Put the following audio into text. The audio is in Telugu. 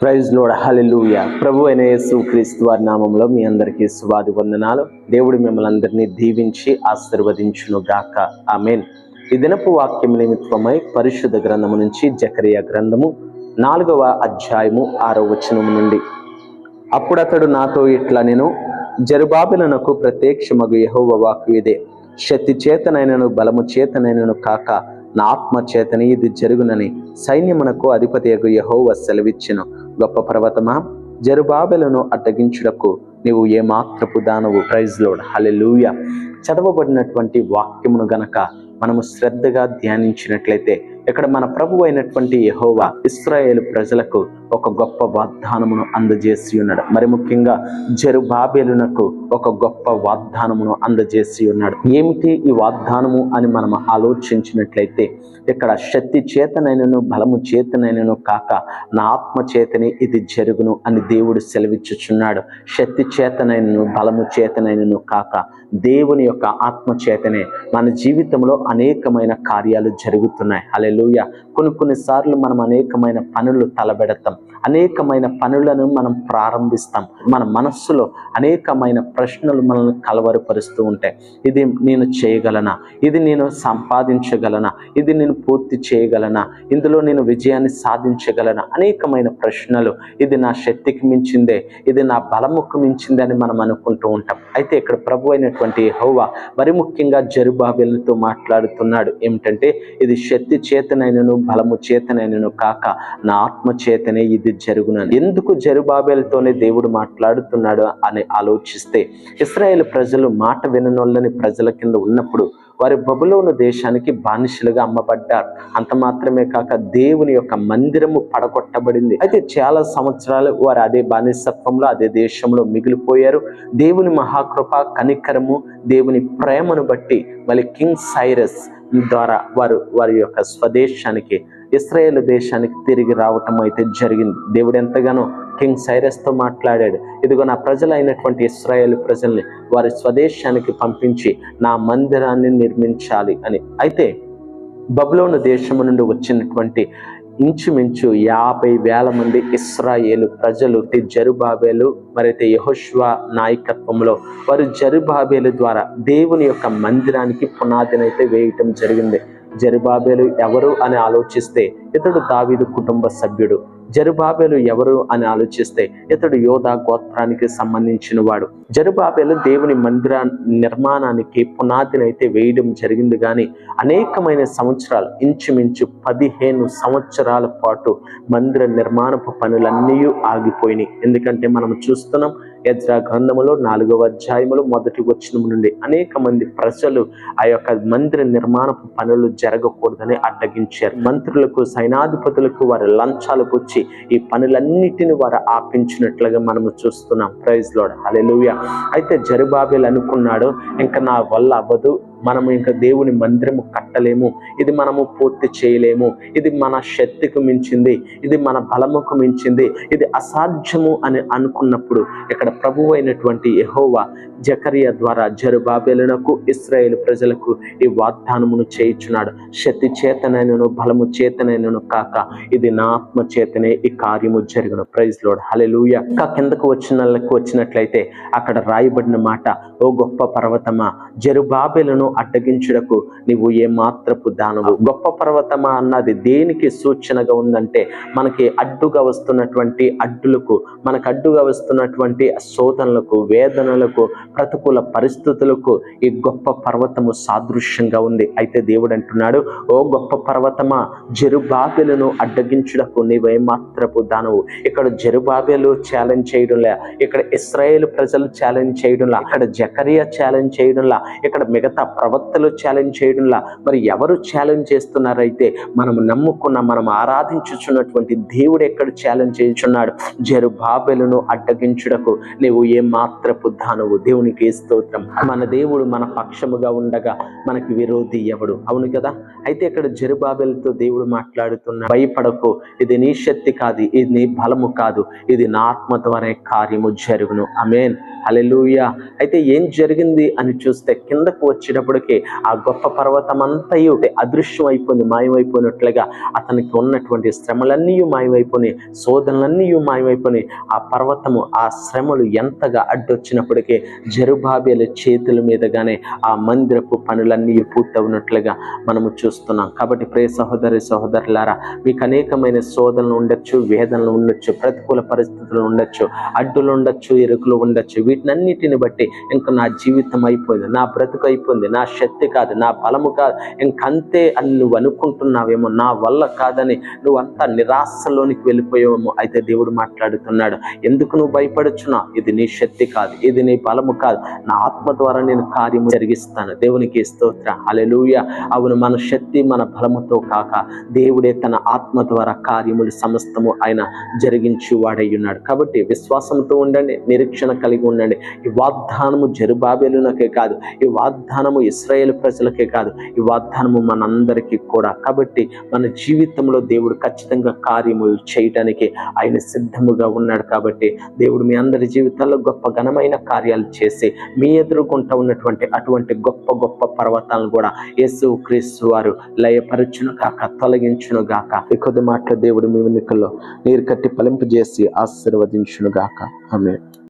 ప్రైజ్ లోడ్ హల్లెలూయ ప్రభు అయిన యేసు క్రీస్తు వారి నామంలో మీ అందరికీ స్వాది వందనాలు. దేవుడు మిమ్మల్ని అందరినీ దీవించి ఆశీర్వదించును గాక. ఆమెన్. ఈ దినపు వాక్యం నిమిత్తమై పరిశుద్ధ గ్రంథము నుంచి జకరియా గ్రంథము నాలుగవ అధ్యాయము ఆరో వచనము నుండి. అప్పుడతడు నాతో ఇట్లా నేను జరుబాబిలనకు ప్రత్యక్షమగు యహోవ వాక్యు ఇదే. శక్తి చేతనైనను బలము చేతనైనను కాక నా ఆత్మ చేతని ఇది జరుగునని సైన్యమునకు అధిపతి యహోవ సెలవిచ్చెను. గొప్ప పర్వతమా? జరుబాబెలను అడ్డగించుటకు నీవు ఏమాత్రపు దానవు? ప్రైజ్ లోడ్ హలెలూయ చదవబడినటువంటి వాక్యమును గనక మనము శ్రద్ధగా ధ్యానించినట్లయితే ఇక్కడ మన ప్రభు అయినటువంటి యహోవా ఇస్రాయేల్ ప్రజలకు ఒక గొప్ప వాగ్దానమును అందజేసి ఉన్నాడు. మరి ముఖ్యంగా జరుబాబేలునకు ఒక గొప్ప వాగ్దానమును అందజేసి ఉన్నాడు. ఏమిటి ఈ వాగ్దానము అని మనం ఆలోచించినట్లయితే ఇక్కడ శక్తి చేతనైనను బలము చేతనైనను కాక నా ఆత్మ చేతనే ఇది జరుగును అని దేవుడు సెలవిచ్చుచున్నాడు. శక్తి చేతనైనను బలము చేతనైనను కాక దేవుని యొక్క ఆత్మ చేతనే మన జీవితంలో అనేకమైన కార్యాలు జరుగుతున్నాయి. అలెలుయ కొన్ని కొన్నిసార్లు మనం అనేకమైన పనులు తలబెడతాం. అనేకమైన పనులను మనం ప్రారంభిస్తాం. మన మనస్సులో అనేకమైన ప్రశ్నలు మనల్ని కలవరపరుస్తూ ఉంటాయి. ఇది నేను చేయగలనా? ఇది నేను సంపాదించగలనా? ఇది నేను పూర్తి చేయగలనా? ఇందులో నేను విజయాన్ని సాధించగలనా? అనేకమైన ప్రశ్నలు. ఇది నా శక్తికి మించిందే. ఇది నా బలముకు మించిందే అని మనం అనుకుంటూ ఉంటాం. అయితే ఇక్కడ ప్రభు అయినటువంటి హోవా మరి ముఖ్యంగా జరుబాబెలతో మాట్లాడుతున్నాడు. ఏమిటంటే ఇది శక్తి చేతనైనను బలము చేతనైనను కాక నా ఆత్మ చేతనే ఇది. ఇది జరుగునని. ఎందుకు జరుబాబేలతోనే దేవుడు మాట్లాడుతున్నాడు అని ఆలోచిస్తే ఇస్రాయేల్ ప్రజలు మాట విననొల్లని ప్రజల కింద ఉన్నప్పుడు వారి బబులోను దేశానికి బానిసలుగా అమ్మబడ్డారు. అంత మాత్రమే కాక దేవుని యొక్క మందిరము పడగొట్టబడింది. అయితే చాలా సంవత్సరాలు వారు అదే బానిసత్వంలో అదే దేశంలో మిగిలిపోయారు. దేవుని మహాకృప కనికరము దేవుని ప్రేమను బట్టి మళ్ళీ కింగ్ సైరస్ ద్వారా వారు వారి యొక్క స్వదేశానికి ఇస్రాయేల్ దేశానికి తిరిగి రావటం అయితే జరిగింది. దేవుడు ఎంతగానో కింగ్ సైరస్తో మాట్లాడాడు. ఇదిగో నా ప్రజలైనటువంటి ఇస్రాయేల్ ప్రజల్ని వారి స్వదేశానికి పంపించి నా మందిరాన్ని నిర్మించాలి అని. అయితే బబులోను దేశము నుండి వచ్చినటువంటి ఇంచుమించు యాభై వేల మంది ఇస్రాయేలు ప్రజలు జరుబాబేలు మరైతే యహోష్వా నాయకత్వంలో వారు జరుబాబేలు ద్వారా దేవుని యొక్క మందిరానికి పునాదినైతే వేయటం జరిగింది. జరుబాబేలు ఎవరు అని ఆలోచిస్తే ఇతడు దావీదు కుటుంబ సభ్యుడు. జరుబాబేలు ఎవరు అని ఆలోచిస్తే ఇతడు యోధా గోత్రానికి సంబంధించిన వాడు. జరుబాబేలు దేవుని మందిర నిర్మాణానికి పునాదినైతే వేయడం జరిగింది కానీ అనేకమైన సంవత్సరాలు ఇంచుమించు పదిహేను సంవత్సరాల పాటు మందిర నిర్మాణపు పనులన్నీ ఆగిపోయినాయి. ఎందుకంటే మనం చూస్తున్నాం యజ్రా గ్రంథములో నాలుగవ అధ్యాయములు మొదటి వచ్చిన నుండి అనేక మంది ప్రజలు ఆ యొక్క మందిర నిర్మాణపు పనులు జరగకూడదని అడ్డగించారు. మంత్రులకు సైనాధిపతులకు వారి లంచాలు పుచ్చి ఈ పనులన్నిటిని వారు ఆపించినట్లుగా మనము చూస్తున్నాం. ప్రైజ్ లోడ్ హలెలుయ అయితే జరుబాబేలు అనుకున్నాడు ఇంకా నా వల్ల అవ్వదు మనము ఇంకా దేవుని మందిరము కట్టలేము. ఇది మనము పూర్తి చేయలేము. ఇది మన శక్తికి మించింది. ఇది మన బలముకు మించింది. ఇది అసాధ్యము అని అనుకున్నప్పుడు ఇక్కడ ప్రభు అయినటువంటి యహోవా జకరియా ద్వారా జరుబాబేలునకు ఇస్రాయేల్ ప్రజలకు ఈ వాగ్దానమును చేయించున్నాడు. శక్తి చేతనైనను బలము చేతనైనను కాక ఇది నా ఆత్మ చేతనే ఈ కార్యము జరిగిన. ప్రైజ్ లోడ్ హలెలూయ ఇంకా కిందకు వచ్చిన వచ్చినట్లయితే అక్కడ రాయబడిన మాట ఓ గొప్ప పర్వతమా జరుబాబేలను అడ్డగించుటకు నీవు ఏ మాత్రపు దానవు. గొప్ప పర్వతమా అన్నది దేనికి సూచనగా ఉందంటే మనకి అడ్డుగా వస్తున్నటువంటి అడ్డులకు మనకు అడ్డుగా వస్తున్నటువంటి శోధనలకు వేదనలకు ప్రతికూల పరిస్థితులకు ఈ గొప్ప పర్వతము సాదృశ్యంగా ఉంది. అయితే దేవుడు అంటున్నాడు ఓ గొప్ప పర్వతమా జరుబాబెలను అడ్డగించుటకు నీవే మాత్రపు దానవు. ఇక్కడ జరుబాబెలు ఛాలెంజ్ చేయడంలా ఇక్కడ ఇస్రాయేల్ ప్రజలు ఛాలెంజ్ చేయడంలా ఇక్కడ జకరియా ఛాలెంజ్ చేయడంలా ఇక్కడ మిగతా ప్రవక్తలు ఛాలెంజ్ చేయడంలా మరి ఎవరు ఛాలెంజ్ చేస్తున్నారైతే మనం నమ్ముకున్న మనం ఆరాధించుచున్నటువంటి దేవుడు ఎక్కడ ఛాలెంజ్ చేయుచున్నాడు? జరుబాబెలను అడ్డగించుటకు నీవు ఏ మాత్రపు దానవు? దేవునికి స్తోత్రం? మన దేవుడు మన పక్షముగా ఉండగా మనకి విరోధి ఎవడు? అవును కదా? అయితే ఇక్కడ జరుబాబెలతో దేవుడు మాట్లాడుతున్న భయపడకు. ఇది నీ శక్తి కాదు. ఇది నీ బలము కాదు. ఇది నా ఆత్మ ద్వారా కార్యము జరుగును. అమేన్ హల్లెలూయా. అయితే ఏం జరిగింది అని చూస్తే కిందకు వచ్చేటప్పుడు వచ్చినప్పటికీ ఆ గొప్ప పర్వతం అంతయు అదృశ్యం అయిపోయింది మాయమైపోయినట్లుగా అతనికి ఉన్నటువంటి శ్రమలన్నీ మాయమైపోయి శోధనలన్నీ మాయమైపోయి ఆ పర్వతము ఆ శ్రమలు ఎంతగా అడ్డొచ్చినప్పటికీ జరుబాబేల చేతుల మీదగానే ఆ మందిరపు పనులన్నీ పూర్తవునట్లుగా మనము చూస్తున్నాం. కాబట్టి ప్రే సహోదరి సహోదరులారా మీకు అనేకమైన శోధనలు ఉండొచ్చు వేదనలు ఉండొచ్చు ప్రతికూల పరిస్థితులు ఉండొచ్చు అడ్డులు ఉండొచ్చు ఎరుకులు ఉండొచ్చు. వీటినన్నిటిని బట్టి ఇంకా నా జీవితం అయిపోయింది నా బ్రతుకు అయిపోయింది నా నా శక్తి కాదు నా బలము కాదు. ఇంకంతే అని నువ్వు అనుకుంటున్నావేమో నా వల్ల కాదని నువ్వు అంతా నిరాశలోనికి వెళ్ళిపోయావేమో అయితే దేవుడు మాట్లాడుతున్నాడు. ఎందుకు నువ్వు భయపడుచున్నావు? ఇది నీ శక్తి కాదు ఇది నీ బలము కాదు. నా ఆత్మ ద్వారా నేను కార్యము జరిగిస్తాను. దేవునికి స్తోత్ర. అలెలుయ అవును మన శక్తి మన బలముతో కాక దేవుడే తన ఆత్మ ద్వారా కార్యములు సమస్తము ఆయన జరిగించి వాడై ఉన్నాడు కాబట్టి విశ్వాసంతో ఉండండి నిరీక్షణ కలిగి ఉండండి. ఈ వాగ్దానము జరుబాబేలునకే కాదు ఈ వాగ్దానము ఇస్రాయేల్ ప్రజలకే కాదు ఈ వాగ్దానము మనందరికీ కూడా. కాబట్టి మన జీవితంలో దేవుడు ఖచ్చితంగా కార్యములు చేయటానికి ఆయన సిద్ధముగా ఉన్నాడు కాబట్టి దేవుడు మీ అందరి జీవితాల్లో గొప్ప ఘనమైన కార్యాలు చేసి మీ ఎదుర్కొంటూ ఉన్నటువంటి అటువంటి గొప్ప గొప్ప పర్వతాలను కూడా యేసు క్రీస్తు వారు లయపరచును కాక తొలగించును గాక. ఈ కొద్ది మాటలు దేవుడు మీ వెనుకల్లో నీరు కట్టి ఫలింపు చేసి ఆశీర్వదించును గాక. ఆమె